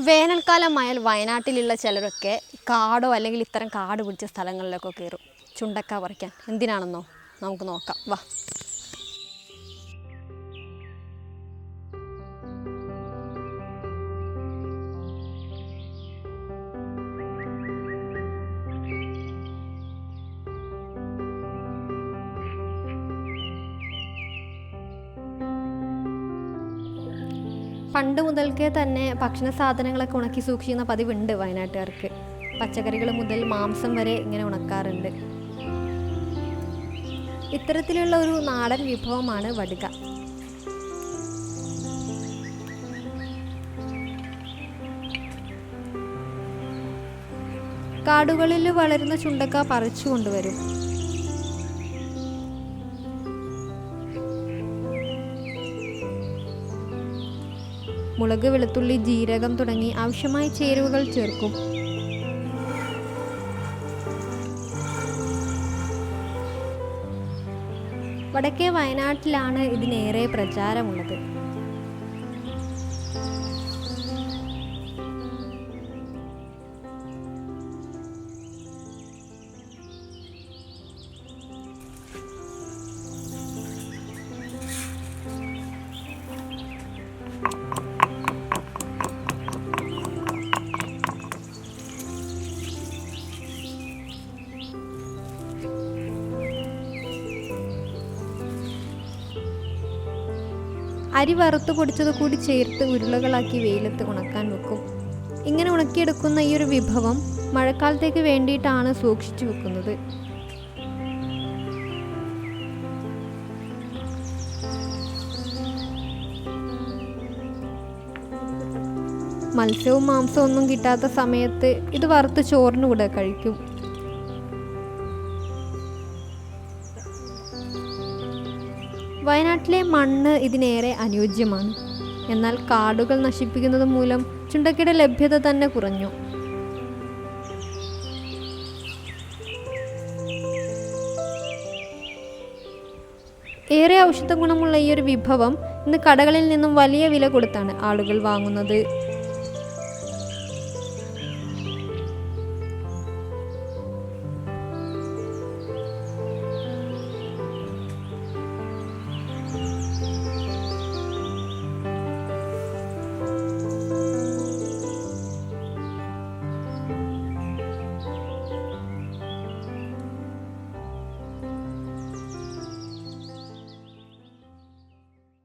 വേനൽക്കാലമായാൽ വയനാട്ടിലുള്ള ചിലരൊക്കെ കാടോ അല്ലെങ്കിൽ ഇത്തരം കാട് പിടിച്ച സ്ഥലങ്ങളിലൊക്കെ കയറും. ചുണ്ടക്ക പറിക്കാൻ. എന്തിനാണെന്നോ? നമുക്ക് നോക്കാം. വാ. പണ്ട് മുതൽക്കേ തന്നെ ഭക്ഷണ സാധനങ്ങളൊക്കെ ഉണക്കി സൂക്ഷിക്കുന്ന പതിവുണ്ട് വയനാട്ടുകാർക്ക്. പച്ചക്കറികൾ മുതൽ മാംസം വരെ ഇങ്ങനെ ഉണക്കാറുണ്ട്. ഇത്തരത്തിലുള്ള ഒരു നാടൻ വിഭവമാണ് വടുക. കാടുകളിൽ വളരുന്ന ചുണ്ടക്ക പറിച്ചു കൊണ്ടുവരും മുളക് വെളുത്തുള്ളി ജീരകം തുടങ്ങി ആവശ്യമായ ചേരുവകൾ ചേർക്കും. വടക്കേ വയനാട്ടിലാണ് ഇതിനേറെ പ്രചാരമുള്ളത്. അരി വറുത്ത് പൊടിച്ചത് കൂടി ചേർത്ത് ഉരുളകളാക്കി വെയിലത്ത് ഉണക്കാൻ വെക്കും. ഇങ്ങനെ ഉണക്കിയെടുക്കുന്ന ഈ ഒരു വിഭവം മഴക്കാലത്തേക്ക് വേണ്ടിയിട്ടാണ് സൂക്ഷിച്ചു വെക്കുന്നത്. മത്സ്യവും മാംസവും ഒന്നും കിട്ടാത്ത സമയത്ത് ഇത് വറുത്ത് ചോറിന് കൂടെ കഴിക്കും. വയനാട്ടിലെ മണ്ണ് ഇതിനേറെ അനുയോജ്യമാണ്. എന്നാൽ കാടുകൾ നശിപ്പിക്കുന്നത് മൂലം ചുണ്ടക്കയുടെ ലഭ്യത തന്നെ കുറഞ്ഞു. ഏറെ ഔഷധ ഗുണമുള്ള ഈ ഒരു വിഭവം ഇന്ന് കടകളിൽ നിന്നും വലിയ വില കൊടുത്താണ് ആളുകൾ വാങ്ങുന്നത്.